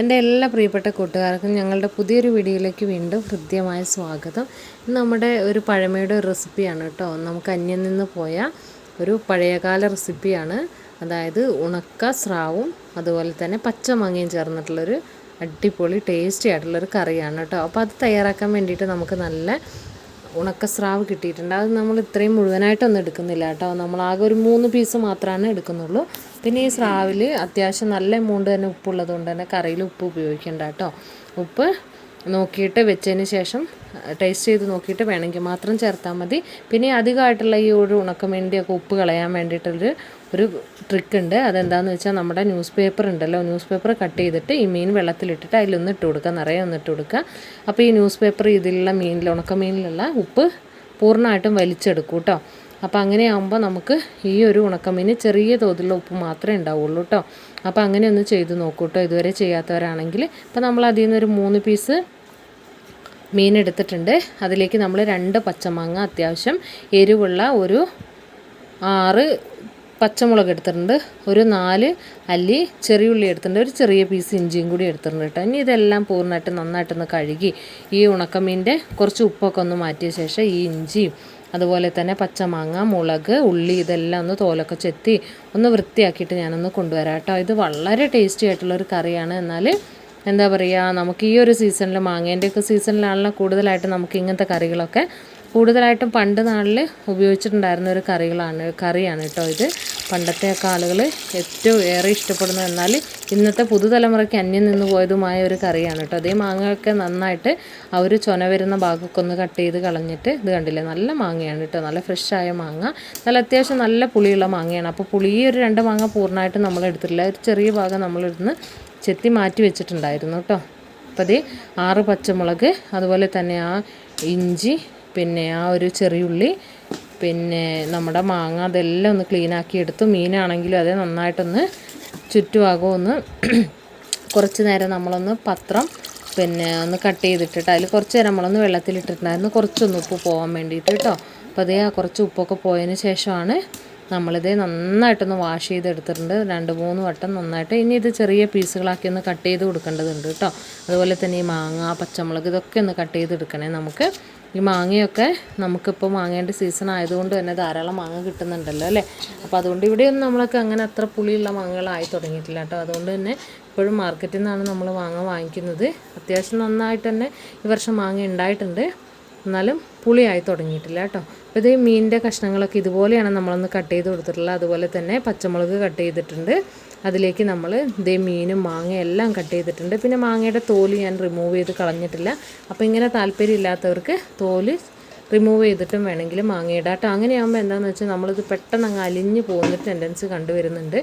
എന്റെ എല്ലാ പ്രിയപ്പെട്ട കൂട്ടുകാർക്കും ഞങ്ങളുടെ പുതിയൊരു വീഡിയോയിലേക്ക് വീണ്ടും ഹൃദ്യമായ സ്വാഗതം. നമ്മുടെ ഒരു പഴമയുടെ റെസിപ്പിയാണ് കേട്ടോ. നമുക്ക് അന്യം നിന്ന് പോയ ഒരു പഴയകാല റെസിപ്പിയാണ്. അതായത് ഉണക്ക സ്രാവും അതുപോലെ തന്നെ പച്ചമാങ്ങയും ചേർന്നിട്ടുള്ളൊരു അടിപൊളി ടേസ്റ്റി ആയിട്ടുള്ളൊരു കറിയാണ് കേട്ടോ. അപ്പോൾ അത് തയ്യാറാക്കാൻ വേണ്ടിയിട്ട് നമുക്ക് നല്ല ഉണക്ക സ്രാവ് കിട്ടിയിട്ടുണ്ട്. അത് നമ്മൾ ഇത്രയും മുഴുവനായിട്ടൊന്നും എടുക്കുന്നില്ല കേട്ടോ. നമ്മൾ ആകെ ഒരു മൂന്ന് പീസ് മാത്രമാണ് എടുക്കുന്നുള്ളൂ. പിന്നെ ഈ സ്രാവിൽ അത്യാവശ്യം നല്ല എമൗണ്ട് തന്നെ ഉപ്പുള്ളത് കൊണ്ട് തന്നെ കറിയിൽ ഉപ്പ് ഉപയോഗിക്കേണ്ട കേട്ടോ. ഉപ്പ് നോക്കിയിട്ട് വെച്ചതിന് ശേഷം ടേസ്റ്റ് ചെയ്ത് നോക്കിയിട്ട് വേണമെങ്കിൽ മാത്രം ചേർത്താൽ മതി. പിന്നെ അധികമായിട്ടുള്ള ഈ ഒരു ഉണക്കമേണ്ടിയൊക്കെ ഉപ്പ് കളയാൻ വേണ്ടിയിട്ടൊരു ഒരു ട്രിക്ക് ഉണ്ട്. അതെന്താണെന്ന് വെച്ചാൽ നമ്മുടെ ന്യൂസ് പേപ്പർ ഉണ്ടല്ലോ. ന്യൂസ് പേപ്പർ കട്ട് ചെയ്തിട്ട് ഈ മീൻ വെള്ളത്തിലിട്ടിട്ട് അതിലൊന്ന് ഇട്ട് കൊടുക്കുക. നിറയെ ഒന്ന് ഇട്ട് കൊടുക്കുക. അപ്പോൾ ഈ ന്യൂസ് പേപ്പർ ഇതിലുള്ള മീനിൽ ഉണക്കമീനിലുള്ള ഉപ്പ് പൂർണമായിട്ടും വലിച്ചെടുക്കും കേട്ടോ. അപ്പോൾ അങ്ങനെ ആകുമ്പോൾ നമുക്ക് ഈ ഒരു ഉണക്കമീന് ചെറിയ തോതിലുള്ള ഉപ്പ് മാത്രമേ ഉണ്ടാവുള്ളൂ കേട്ടോ അപ്പോൾ അങ്ങനെ ഒന്ന് ചെയ്ത് നോക്കൂ കേട്ടോ ഇതുവരെ ചെയ്യാത്തവരാണെങ്കിൽ ഇപ്പോൾ നമ്മൾ അതിൽ നിന്നൊരു മൂന്ന് പീസ് മീൻ എടുത്തിട്ടുണ്ട്. അതിലേക്ക് നമ്മൾ രണ്ട് പച്ചമാങ്ങ അത്യാവശ്യം എരിവുള്ള ഒരു ആറ് പച്ചമുളക് എടുത്തിട്ടുണ്ട്. ഒരു നാല് അല്ലി ചെറിയ ഉള്ളി എടുത്തിട്ടുണ്ട്. ഒരു ചെറിയ പീസ് ഇഞ്ചിയും കൂടി എടുത്തിട്ടുണ്ട് കേട്ടോ ഇനി ഇതെല്ലാം പൂർണമായിട്ട് നന്നായിട്ടൊന്ന് കഴുകി ഈ ഉണക്കമീന്റെ കുറച്ച് ഉപ്പൊക്കെ ഒന്ന് മാറ്റിയ ശേഷം ഈ ഇഞ്ചിയും അതുപോലെ തന്നെ പച്ചമാങ്ങ മുളക് ഉള്ളി ഇതെല്ലാം ഒന്ന് തോലൊക്കെ ചെത്തി ഒന്ന് വൃത്തിയാക്കിയിട്ട് ഞാനൊന്ന് കൊണ്ടുവരാം കേട്ടോ. ഇത് വളരെ ടേസ്റ്റി ആയിട്ടുള്ളൊരു കറിയാണ്. എന്നാൽ എന്താ പറയുക നമുക്ക് ഈ ഒരു സീസണിൽ മാങ്ങേന്റെയൊക്കെ സീസണിലാണല്ലോ കൂടുതലായിട്ട് നമുക്ക് ഇങ്ങനത്തെ കറികളൊക്കെ കൂടുതലായിട്ടും പണ്ട് നാളിൽ ഉപയോഗിച്ചിട്ടുണ്ടായിരുന്ന ഒരു കറികളാണ് കറിയാണ് കേട്ടോ ഇത്. പണ്ടത്തെ ആളുകൾ ഏറ്റവും ഏറെ ഇഷ്ടപ്പെടുന്നത് എന്നാൽ ഇന്നത്തെ പുതുതലമുറയ്ക്ക് അന്യം നിന്ന് പോയതുമായ ഒരു കറിയാണ് കേട്ടോ അതേ മാങ്ങയൊക്കെ നന്നായിട്ട് ആ ഒരു ചൊന വരുന്ന ഭാഗമൊക്കെ ഒന്ന് കട്ട് ചെയ്ത് കളഞ്ഞിട്ട് ഇത് കണ്ടില്ലേ നല്ല മാങ്ങയാണ് കേട്ടോ. നല്ല ഫ്രഷായ മാങ്ങ. നല്ല അത്യാവശ്യം നല്ല പുളിയുള്ള മാങ്ങയാണ്. അപ്പോൾ പുളി ഒരു രണ്ട് മാങ്ങ പൂർണമായിട്ട് നമ്മൾ എടുത്തിട്ടില്ല. ഒരു ചെറിയ ഭാഗം നമ്മളിരുന്ന് ചെത്തി മാറ്റി വെച്ചിട്ടുണ്ടായിരുന്നു കേട്ടോ. അപ്പോൾ അതേ ആറ് പച്ചമുളക് അതുപോലെ തന്നെ ആ ഇഞ്ചി പിന്നെ ആ ഒരു ചെറിയുള്ളി പിന്നെ നമ്മുടെ മാങ്ങ അതെല്ലാം ഒന്ന് ക്ലീൻ ആക്കി എടുത്തു. മീനാണെങ്കിലും അതേ നന്നായിട്ടൊന്ന് ചുറ്റുഭാഗം ഒന്ന്. കുറച്ച് നേരം നമ്മളൊന്ന് പത്രം പിന്നെ ഒന്ന് കട്ട് ചെയ്തിട്ടിട്ട് അതിൽ കുറച്ച് നേരം നമ്മളൊന്ന് വെള്ളത്തിലിട്ടിട്ടുണ്ടായിരുന്നു. കുറച്ചൊന്ന് ഉപ്പ് പോകാൻ വേണ്ടിയിട്ട് കേട്ടോ. അപ്പോൾ അതേ ആ കുറച്ച് ഉപ്പൊക്കെ പോയതിന് ശേഷമാണ് നമ്മളിത് നന്നായിട്ടൊന്ന് വാഷ് ചെയ്തെടുത്തിട്ടുണ്ട്. രണ്ട് മൂന്ന് വട്ടം നന്നായിട്ട്. ഇനി ഇത് ചെറിയ പീസുകളാക്കി ഒന്ന് കട്ട് ചെയ്ത് കൊടുക്കേണ്ടതുണ്ട് കേട്ടോ. അതുപോലെ തന്നെ ഈ മാങ്ങ പച്ചമുളക് ഇതൊക്കെ ഒന്ന് കട്ട് ചെയ്തെടുക്കണേ നമുക്ക്. ഈ മാങ്ങയൊക്കെ നമുക്കിപ്പോൾ മാങ്ങേന്റെ സീസൺ ആയതുകൊണ്ട് തന്നെ ധാരാളം മാങ്ങ കിട്ടുന്നുണ്ടല്ലോ അല്ലേ? അപ്പോൾ അതുകൊണ്ട് ഇവിടെയൊന്നും നമ്മളൊക്കെ അങ്ങനെ അത്ര പുളിയുള്ള മാങ്ങകളായി തുടങ്ങിയിട്ടില്ല കേട്ടോ. അതുകൊണ്ട് തന്നെ ഇപ്പോഴും മാർക്കറ്റിൽ നിന്നാണ് നമ്മൾ മാങ്ങ വാങ്ങിക്കുന്നത്. അത്യാവശ്യം നന്നായിട്ട് തന്നെ ഈ വർഷം മാങ്ങ ഉണ്ടായിട്ടുണ്ട് എന്നാലും പുളിയായി തുടങ്ങിയിട്ടില്ല കേട്ടോ. അപ്പോൾ ഇത് മീനിന്റെ കഷ്ണങ്ങളൊക്കെ ഇതുപോലെയാണ് നമ്മളൊന്ന് കട്ട് ചെയ്ത് കൊടുത്തിട്ടുള്ളത്. അതുപോലെ തന്നെ പച്ചമുളക് കട്ട് ചെയ്തിട്ടുണ്ട്. അതിലേക്ക് നമ്മൾ ഇതേ മീനും മാങ്ങയും എല്ലാം കട്ട് ചെയ്തിട്ടുണ്ട്. പിന്നെ മാങ്ങയുടെ തോൽ ഞാൻ റിമൂവ് ചെയ്ത് കളഞ്ഞിട്ടില്ല. അപ്പോൾ ഇങ്ങനെ താല്പര്യം ഇല്ലാത്തവർക്ക് തോൽ റിമൂവ് ചെയ്തിട്ടും വേണമെങ്കിൽ മാങ്ങയുടെ കേട്ടോ അങ്ങനെയാകുമ്പോൾ എന്താണെന്ന് വെച്ചാൽ നമ്മളിത് പെട്ടെന്ന് അങ്ങ് അലിഞ്ഞ് പോകുന്ന ടെൻഡൻസി കണ്ടുവരുന്നുണ്ട്.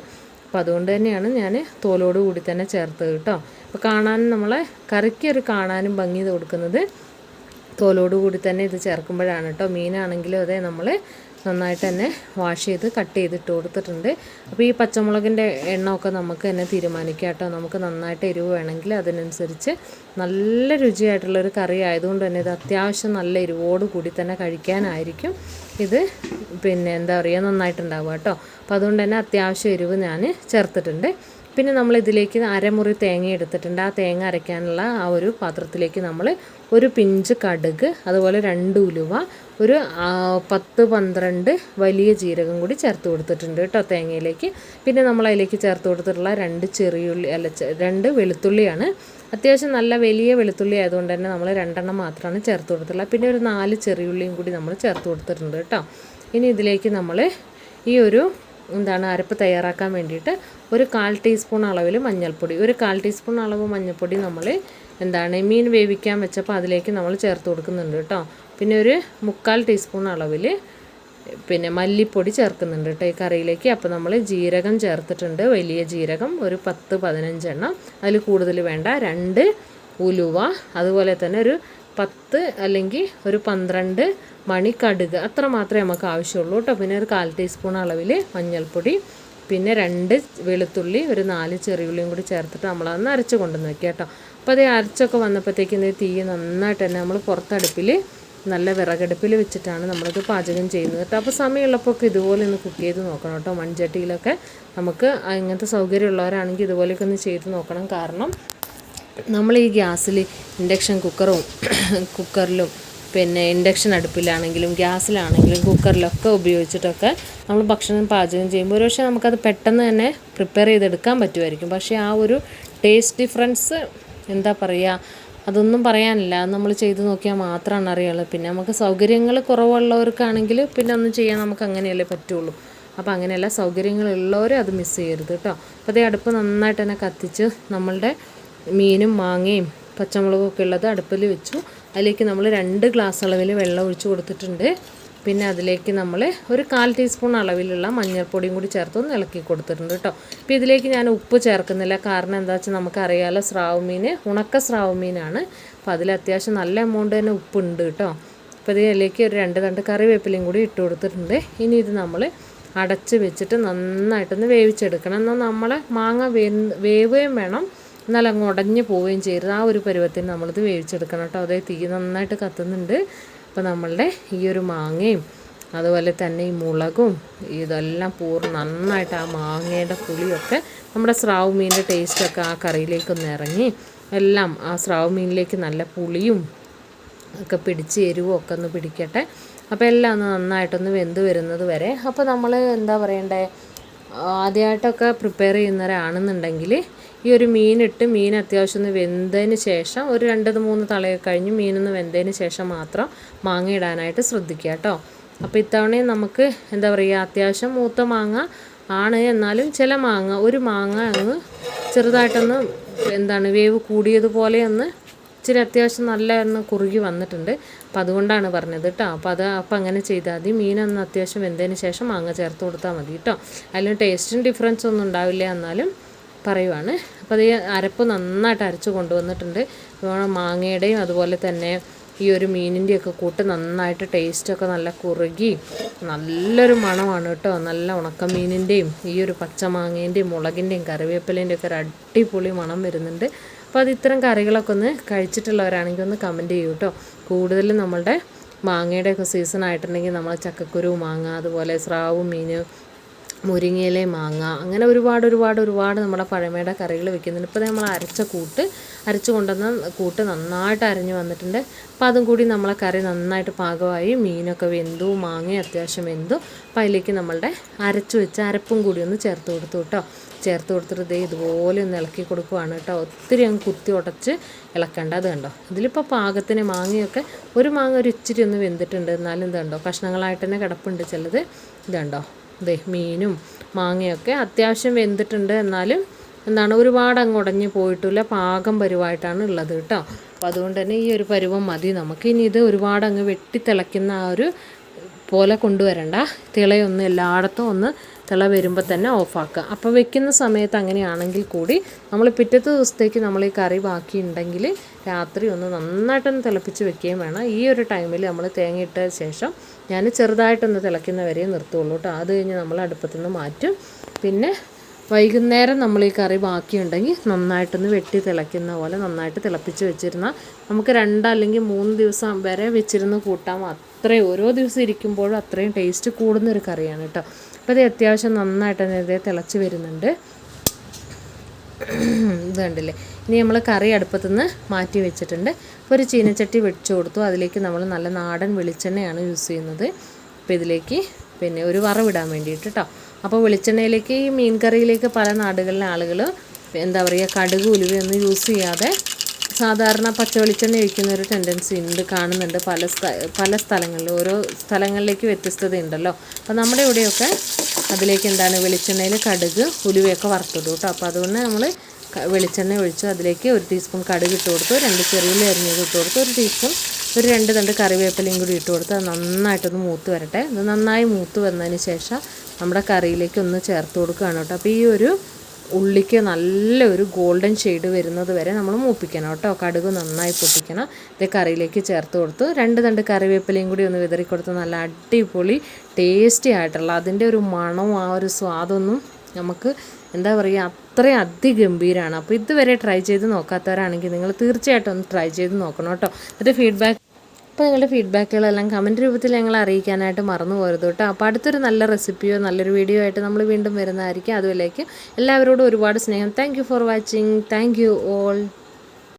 അപ്പോൾ അതുകൊണ്ട് തന്നെയാണ് ഞാൻ തോലോട് കൂടി തന്നെ ചേർത്തത് കേട്ടോ അപ്പോൾ കാണാനും നമ്മളെ കറിക്ക് ഒരു കാണാനും ഭംഗി കൊടുക്കുന്നത് തോലോട് കൂടി തന്നെ ഇത് ചേർക്കുമ്പോഴാണ് കേട്ടോ മീനാണെങ്കിലും അതെ നമ്മൾ നന്നായിട്ട് തന്നെ വാഷ് ചെയ്ത് കട്ട് ചെയ്തിട്ട് കൊടുത്തിട്ടുണ്ട്. അപ്പോൾ ഈ പച്ചമുളകിന്റെ എണ്ണമൊക്കെ നമുക്ക് തന്നെ തീരുമാനിക്കാം കേട്ടോ. നമുക്ക് നന്നായിട്ട് എരിവ് വേണമെങ്കിൽ അതിനനുസരിച്ച് നല്ല രുചിയായിട്ടുള്ളൊരു കറി ആയതുകൊണ്ട് തന്നെ ഇത് അത്യാവശ്യം നല്ല എരിവോട് കൂടി തന്നെ കഴിക്കാനായിരിക്കും. ഇത് പിന്നെ എന്താ പറയുക നന്നായിട്ടുണ്ടാവുക കേട്ടോ. അപ്പോൾ അതുകൊണ്ട് തന്നെ അത്യാവശ്യം എരിവ് ഞാൻ ചേർത്തിട്ടുണ്ട്. പിന്നെ നമ്മൾ ഇതിലേക്ക് അരമുറി തേങ്ങ എടുത്തിട്ടുണ്ട്. ആ തേങ്ങ അരയ്ക്കാനുള്ള ആ ഒരു പാത്രത്തിലേക്ക് നമ്മൾ ഒരു പിഞ്ച് കടുക് അതുപോലെ രണ്ട് ഉലുവ ഒരു പത്ത് പന്ത്രണ്ട് വലിയ ജീരകം കൂടി ചേർത്ത് കൊടുത്തിട്ടുണ്ട് കേട്ടോ തേങ്ങയിലേക്ക്. പിന്നെ നമ്മൾ അതിലേക്ക് ചേർത്ത് കൊടുത്തിട്ടുള്ള രണ്ട് ചെറിയുള്ളി അല്ല രണ്ട് വെളുത്തുള്ളിയാണ്. അത്യാവശ്യം നല്ല വലിയ വെളുത്തുള്ളി ആയതുകൊണ്ട് തന്നെ നമ്മൾ രണ്ടെണ്ണം മാത്രമാണ് ചേർത്ത് കൊടുത്തിട്ടുള്ളത്. പിന്നെ ഒരു നാല് ചെറിയുള്ളിയും കൂടി നമ്മൾ ചേർത്ത് കൊടുത്തിട്ടുണ്ട് കേട്ടോ. ഇനി ഇതിലേക്ക് നമ്മൾ ഈ ഒരു എന്താണ് അരപ്പ് തയ്യാറാക്കാൻ വേണ്ടിയിട്ട് ഒരു കാൽ ടീസ്പൂൺ അളവിൽ മഞ്ഞൾപ്പൊടി. ഒരു കാൽ ടീസ്പൂൺ അളവ് മഞ്ഞൾപ്പൊടി നമ്മൾ എന്താണ് മീൻ വേവിക്കാൻ വെച്ചപ്പോൾ അതിലേക്ക് നമ്മൾ ചേർത്ത് കൊടുക്കുന്നുണ്ട് കേട്ടോ. പിന്നെ ഒരു മുക്കാൽ ടീസ്പൂൺ അളവിൽ പിന്നെ മല്ലിപ്പൊടി ചേർക്കുന്നുണ്ട് കേട്ടോ ഈ കറിയിലേക്ക്. അപ്പോൾ നമ്മൾ ജീരകം ചേർത്തിട്ടുണ്ട്. വലിയ ജീരകം ഒരു പത്ത് പതിനഞ്ചെണ്ണം. അതിൽ കൂടുതൽ വേണ്ട രണ്ട് ഉലുവ. അതുപോലെ തന്നെ ഒരു പത്ത് അല്ലെങ്കിൽ ഒരു പന്ത്രണ്ട് മണി കടുക് അത്ര മാത്രമേ നമുക്ക് ആവശ്യമുള്ളൂ കേട്ടോ. പിന്നെ ഒരു കാൽ ടീസ്പൂൺ അളവിൽ മഞ്ഞൾപ്പൊടി പിന്നെ രണ്ട് വെളുത്തുള്ളി ഒരു നാല് ചെറിയുള്ളിയും കൂടി ചേർത്തിട്ട് നമ്മളതൊന്ന് അരച്ച് കൊണ്ടുവന്ന് വെക്കുക കേട്ടോ. അപ്പോൾ അത് അരച്ചൊക്കെ വന്നപ്പോഴത്തേക്കും തീ നന്നായിട്ട് തന്നെ നമ്മൾ പുറത്തടുപ്പിൽ നല്ല വിറകടുപ്പിൽ വെച്ചിട്ടാണ് നമ്മളിത് പാചകം ചെയ്യുന്നത് കേട്ടോ. അപ്പോൾ സമയമുള്ളപ്പോൾ ഇതുപോലെ ഒന്ന് കുക്ക് ചെയ്ത് നോക്കണം കേട്ടോ. മൺചട്ടിയിലൊക്കെ നമുക്ക് ഇങ്ങനത്തെ സൗകര്യമുള്ളവരാണെങ്കിൽ ഇതുപോലെയൊക്കെ ഒന്ന് ചെയ്ത് നോക്കണം. കാരണം നമ്മൾ ഈ ഗ്യാസിൽ ഇൻഡക്ഷൻ കുക്കറും കുക്കറിലും പിന്നെ ഇൻഡക്ഷൻ അടുപ്പിലാണെങ്കിലും ഗ്യാസിലാണെങ്കിലും കുക്കറിലൊക്കെ ഉപയോഗിച്ചിട്ടൊക്കെ നമ്മൾ ഭക്ഷണം പാചകം ചെയ്യുമ്പോൾ ഒരു പക്ഷേ നമുക്കത് പെട്ടെന്ന് തന്നെ പ്രിപ്പയർ ചെയ്തെടുക്കാൻ പറ്റുമായിരിക്കും. പക്ഷേ ആ ഒരു ടേസ്റ്റ് ഡിഫറൻസ് എന്താ പറയുക അതൊന്നും പറയാനില്ല. അത് നമ്മൾ ചെയ്ത് നോക്കിയാൽ മാത്രമാണ് അറിയുള്ളൂ. പിന്നെ നമുക്ക് സൗകര്യങ്ങൾ കുറവുള്ളവർക്കാണെങ്കിൽ പിന്നെ ഒന്നും ചെയ്യാൻ നമുക്ക് അങ്ങനെയല്ലേ പറ്റുള്ളൂ. അപ്പോൾ അങ്ങനെയല്ല സൗകര്യങ്ങളുള്ളവർ അത് മിസ് ചെയ്യരുത് കേട്ടോ. അപ്പോൾ അതേ അടുപ്പ് നന്നായിട്ട് തന്നെ കത്തിച്ച് നമ്മളുടെ മീനും മാങ്ങയും പച്ചമുളകും ഒക്കെ ഉള്ളത് അടുപ്പിൽ വെച്ചു. അതിലേക്ക് നമ്മൾ രണ്ട് ഗ്ലാസ് അളവിൽ വെള്ളം ഒഴിച്ച് കൊടുത്തിട്ടുണ്ട്. പിന്നെ അതിലേക്ക് നമ്മൾ ഒരു കാൽ ടീസ്പൂൺ അളവിലുള്ള മഞ്ഞൾപ്പൊടിയും കൂടി ചേർത്ത് ഒന്ന് ഇളക്കി കൊടുത്തിട്ടുണ്ട് കേട്ടോ. അപ്പോൾ ഇതിലേക്ക് ഞാൻ ഉപ്പ് ചേർക്കുന്നില്ല. കാരണം എന്താ വെച്ചാൽ നമുക്കറിയാലോ സ്രാവ് മീൻ ഉണക്ക സ്രാവ് മീനാണ്. അപ്പോൾ അതിൽ അത്യാവശ്യം നല്ല എമൗണ്ട് തന്നെ ഉപ്പുണ്ട് കേട്ടോ. അപ്പോൾ ഇതിലേക്ക് ഒരു രണ്ട് രണ്ട് കറിവേപ്പിലയും കൂടി ഇട്ട് കൊടുത്തിട്ടുണ്ട്. ഇനി ഇത് നമ്മൾ അടച്ച് വെച്ചിട്ട് നന്നായിട്ടൊന്ന് വേവിച്ചെടുക്കണം. എന്നാൽ നമ്മളെ മാങ്ങ വേവുകയും വേണം. എന്നാൽ അങ്ങ് ഉടഞ്ഞു പോവുകയും ചെയ്യരുത്. ആ ഒരു പരുവത്തിന് നമ്മളിത് വേവിച്ചെടുക്കണം കേട്ടോ. അതേ തീ നന്നായിട്ട് കത്തുന്നുണ്ട്. അപ്പോൾ നമ്മളുടെ ഈ ഒരു മാങ്ങയും അതുപോലെ തന്നെ ഈ മുളകും ഇതെല്ലാം പൂർണ നന്നായിട്ട് ആ മാങ്ങയുടെ പുളിയൊക്കെ നമ്മുടെ സ്രാവ് മീനിന്റെ ടേസ്റ്റൊക്കെ ആ കറിയിലേക്കൊന്ന് ഇറങ്ങി എല്ലാം ആ സ്രാവ് മീനിലേക്ക് നല്ല പുളിയും ഒക്കെ പിടിച്ച് എരിവും ഒക്കെ ഒന്ന് പിടിക്കട്ടെ. അപ്പോൾ എല്ലാം ഒന്ന് നന്നായിട്ടൊന്ന് വെന്ത് വരുന്നത് വരെ. അപ്പോൾ നമ്മൾ എന്താ പറയണ്ടേ? ആദ്യമായിട്ടൊക്കെ പ്രിപ്പയർ ചെയ്യുന്നവരാണെന്നുണ്ടെങ്കിൽ ഈ ഒരു മീനിട്ട് മീൻ അത്യാവശ്യം ഒന്ന് വെന്തതിന് ശേഷം ഒരു രണ്ടത് മൂന്ന് തളയൊക്കെ കഴിഞ്ഞ് മീനൊന്ന് വെന്തതിന് ശേഷം മാത്രം മാങ്ങ ഇടാനായിട്ട് ശ്രദ്ധിക്കുക കേട്ടോ. അപ്പോൾ ഇത്തവണയും നമുക്ക് എന്താ പറയുക അത്യാവശ്യം മൂത്ത മാങ്ങ ആണ്. എന്നാലും ചില മാങ്ങ ഒരു മാങ്ങ അങ്ങ് ചെറുതായിട്ടൊന്ന് എന്താണ് വേവ് കൂടിയതുപോലെ ഒന്ന് ഇച്ചിരി അത്യാവശ്യം നല്ല ഒന്ന് കുറുകി വന്നിട്ടുണ്ട്. അപ്പോൾ അതുകൊണ്ടാണ് പറഞ്ഞത് കേട്ടോ. അപ്പോൾ അത് അപ്പോൾ അങ്ങനെ ചെയ്താൽ മതി. മീനൊന്ന് അത്യാവശ്യം വെന്തതിന് ശേഷം മാങ്ങ ചേർത്ത് കൊടുത്താൽ മതി കേട്ടോ. അതിലും ടേസ്റ്റും ഡിഫറൻസ് ഒന്നും ഉണ്ടാവില്ല എന്നാലും പറയുവാണ്. അപ്പോൾ അത് അരപ്പ് നന്നായിട്ട് അരച്ച് കൊണ്ടുവന്നിട്ടുണ്ട്. മാങ്ങയുടെയും അതുപോലെ തന്നെ ഈ ഒരു മീനിന്റെയൊക്കെ കൂട്ട് നന്നായിട്ട് ടേസ്റ്റൊക്കെ നല്ല കുറുകി നല്ലൊരു മണമാണ് കേട്ടോ. നല്ല ഉണക്കമീനിന്റെയും ഈ ഒരു പച്ചമാങ്ങേന്റെയും മുളകിന്റെയും കറിവേപ്പിലേന്റെയും ഒക്കെ ഒരു അടിപൊളി മണം വരുന്നുണ്ട്. അപ്പോൾ അത് ഇത്തരം കറികളൊക്കെ ഒന്ന് കഴിച്ചിട്ടുള്ളവരാണെങ്കിൽ ഒന്ന് കമന്റ് ചെയ്യൂ കേട്ടോ. കൂടുതലും നമ്മളുടെ മാങ്ങയുടെയൊക്കെ സീസൺ ആയിട്ടുണ്ടെങ്കിൽ നമ്മൾ ചക്കക്കുരു മാങ്ങ അതുപോലെ സ്രാവ് മീൻ മുരിങ്ങയിലെ മാങ്ങ അങ്ങനെ ഒരുപാട് ഒരുപാട് ഒരുപാട് നമ്മുടെ പഴമയുടെ കറികൾ വെക്കുന്നുണ്ട്. ഇപ്പോൾ നമ്മൾ അരച്ച കൂട്ട് അരച്ച് കൊണ്ടുവന്ന കൂട്ട് നന്നായിട്ട് അരഞ്ഞു വന്നിട്ടുണ്ട്. അപ്പോൾ അതും കൂടി നമ്മളെ കറി നന്നായിട്ട് പാകമായി മീനൊക്കെ വെന്തു മാങ്ങ അത്യാവശ്യം വെന്തു. അപ്പോൾ അതിലേക്ക് നമ്മളുടെ അരച്ചു വെച്ച അരപ്പും കൂടി ഒന്ന് ചേർത്ത് കൊടുത്തു കേട്ടോ. ചേർത്ത് കൊടുത്തിട്ട് ദേ ഇതുപോലെ ഒന്ന് ഇളക്കി കൊടുക്കുവാണ് കേട്ടോ. ഒത്തിരി അങ്ങ് കുത്തി ഉടച്ച് ഇളക്കേണ്ട അത് കണ്ടോ? ഇതിലിപ്പോൾ പാകത്തിന് മാങ്ങയൊക്കെ ഒരു മാങ്ങ ഒരു ഇച്ചിരി ഒന്ന് വെന്തിട്ടുണ്ട്. എന്നാലും ഇതുണ്ടോ? കഷ്ണങ്ങളായിട്ട് തന്നെ കിടപ്പുണ്ട് ചിലത്. ഇതുണ്ടോ? ദേ മീനും മാങ്ങയൊക്കെ അത്യാവശ്യം വെന്തിട്ടുണ്ട്. എന്നാലും എന്താണ് ഒരുപാട് അങ്ങ് ഉടഞ്ഞ് പോയിട്ടില്ല. പാകം പരുവായിട്ടാണ് ഉള്ളത് കേട്ടോ. അപ്പോൾ അതുകൊണ്ട് തന്നെ ഈ ഒരു പരുവം മതി. നമുക്ക് ഇനി ഇത് ഒരുപാട് അങ്ങ് വെട്ടിത്തിളയ്ക്കുന്ന ആ ഒരു പോലെ കൊണ്ടുവരണ്ട. തിളയൊന്ന് എല്ലായിടത്തും ഒന്ന് തിള വരുമ്പോൾ തന്നെ ഓഫാക്കുക അപ്പോൾ വെക്കുന്ന സമയത്ത് അങ്ങനെയാണെങ്കിൽ കൂടി നമ്മൾ പിറ്റത്തെ ദിവസത്തേക്ക് നമ്മൾ ഈ കറി ബാക്കി ഉണ്ടെങ്കിൽ രാത്രി ഒന്ന് നന്നായിട്ടൊന്ന് തിളപ്പിച്ച് വെക്കുകയും വേണം. ഈ ഒരു ടൈമിൽ നമ്മൾ തേങ്ങയിട്ട ശേഷം ഞാൻ ചെറുതായിട്ടൊന്ന് തിളയ്ക്കുന്നവരെ നിർത്തുള്ളൂ കേട്ടോ അത് കഴിഞ്ഞ് നമ്മൾ അടുപ്പത്തുനിന്ന് മാറ്റും. പിന്നെ വൈകുന്നേരം നമ്മൾ ഈ കറി ബാക്കിയുണ്ടെങ്കിൽ നന്നായിട്ടൊന്ന് വെട്ടി തിളയ്ക്കുന്ന പോലെ നന്നായിട്ട് തിളപ്പിച്ച് വെച്ചിരുന്നാൽ നമുക്ക് രണ്ടല്ലെങ്കിൽ മൂന്ന് ദിവസം വരെ വെച്ചിരുന്ന് കൂട്ടാം അത്രയും ഓരോ ദിവസം ഇരിക്കുമ്പോഴും അത്രയും ടേസ്റ്റ് കൂടുന്നൊരു കറിയാണ് കേട്ടോ അപ്പോൾ ഇത് അത്യാവശ്യം നന്നായിട്ട് തന്നെ ഇത് തിളച്ച് വരുന്നുണ്ട്. ഇത് കണ്ടില്ലേ? ഇനി നമ്മൾ കറി അടുപ്പത്തുനിന്ന് മാറ്റി വെച്ചിട്ടുണ്ട്. അപ്പോൾ ഒരു ചീനച്ചട്ടി വെടിച്ചു കൊടുത്തു. അതിലേക്ക് നമ്മൾ നല്ല നാടൻ വെളിച്ചെണ്ണയാണ് യൂസ് ചെയ്യുന്നത്. അപ്പോൾ ഇതിലേക്ക് പിന്നെ ഒരു വറവിടാൻ വേണ്ടിയിട്ട് കേട്ടോ അപ്പോൾ വെളിച്ചെണ്ണയിലേക്ക് ഈ മീൻ കറിയിലേക്ക് പല നാടുകളിലെ ആളുകൾ എന്താ പറയുക കടുക് ഉലുവയൊന്നും യൂസ് ചെയ്യാതെ സാധാരണ പച്ച വെളിച്ചെണ്ണ ഒഴിക്കുന്ന ഒരു ടെൻഡൻസി ഉണ്ട് കാണുന്നുണ്ട് പല പല സ്ഥലങ്ങളിൽ ഓരോ സ്ഥലങ്ങളിലേക്ക് വ്യത്യസ്തത ഉണ്ടല്ലോ അപ്പോൾ നമ്മുടെ ഇവിടെയൊക്കെ അതിലേക്ക് എന്താണ് വെളിച്ചെണ്ണയിൽ കടുക് ഉലുവയൊക്കെ വറുത്തിടും കേട്ടോ അപ്പോൾ അതുകൊണ്ട് നമ്മൾ വെളിച്ചെണ്ണ ഒഴിച്ച് അതിലേക്ക് ഒരു ടീസ്പൂൺ കടുക് ഇട്ട് കൊടുത്തു രണ്ട് ചെറിയ അരിഞ്ഞത് ഇട്ട് കൊടുത്തു ഒരു ടീസ്പൂൺ ഒരു രണ്ട് തണ്ട് കറിവേപ്പിലയും കൂടി ഇട്ട് കൊടുത്ത് അത് നന്നായിട്ടൊന്ന് മൂത്ത് വരട്ടെ. അത് നന്നായി മൂത്ത് വന്നതിന് ശേഷം നമ്മുടെ കറിയിലേക്ക് ഒന്ന് ചേർത്ത് കൊടുക്കുകയാണ് കേട്ടോ അപ്പോൾ ഈ ഒരു ഉള്ളിക്ക് നല്ലൊരു ഗോൾഡൻ ഷെയ്ഡ് വരുന്നത് വരെ നമ്മൾ മൂപ്പിക്കണം കേട്ടോ. കടുക് നന്നായി പൊട്ടിക്കണം. ഇത് കറിയിലേക്ക് ചേർത്ത് കൊടുത്തു. രണ്ട് തണ്ട് കറിവേപ്പിലയും കൂടി ഒന്ന് വിതറി കൊടുത്ത് നല്ല അടിപൊളി ടേസ്റ്റി ആയിട്ടുള്ള അതിന്റെ ഒരു മണവും ആ ഒരു സ്വാദൊന്നും നമുക്ക് എന്താ പറയുക അത്രയും അതിഗംഭീരമാണ് അപ്പോൾ ഇതുവരെ ട്രൈ ചെയ്ത് നോക്കാത്തവരാണെങ്കിൽ നിങ്ങൾ തീർച്ചയായിട്ടും ഒന്ന് ട്രൈ ചെയ്ത് നോക്കണം കേട്ടോ. എന്നിട്ട് ഫീഡ്ബാക്ക് അപ്പോൾ നിങ്ങളുടെ ഫീഡ്ബാക്കുകളെല്ലാം കമന്റ് രൂപത്തിൽ ഞങ്ങൾ അറിയിക്കാനായിട്ട് മറന്നു പോരുത് കേട്ടോ. അപ്പോൾ അടുത്തൊരു നല്ല റെസിപ്പിയോ നല്ലൊരു വീഡിയോ ആയിട്ട് നമ്മൾ വീണ്ടും വരുന്നതായിരിക്കും. അതുപോലേക്ക് എല്ലാവരോടും ഒരുപാട് സ്നേഹം. Thank for watching thank all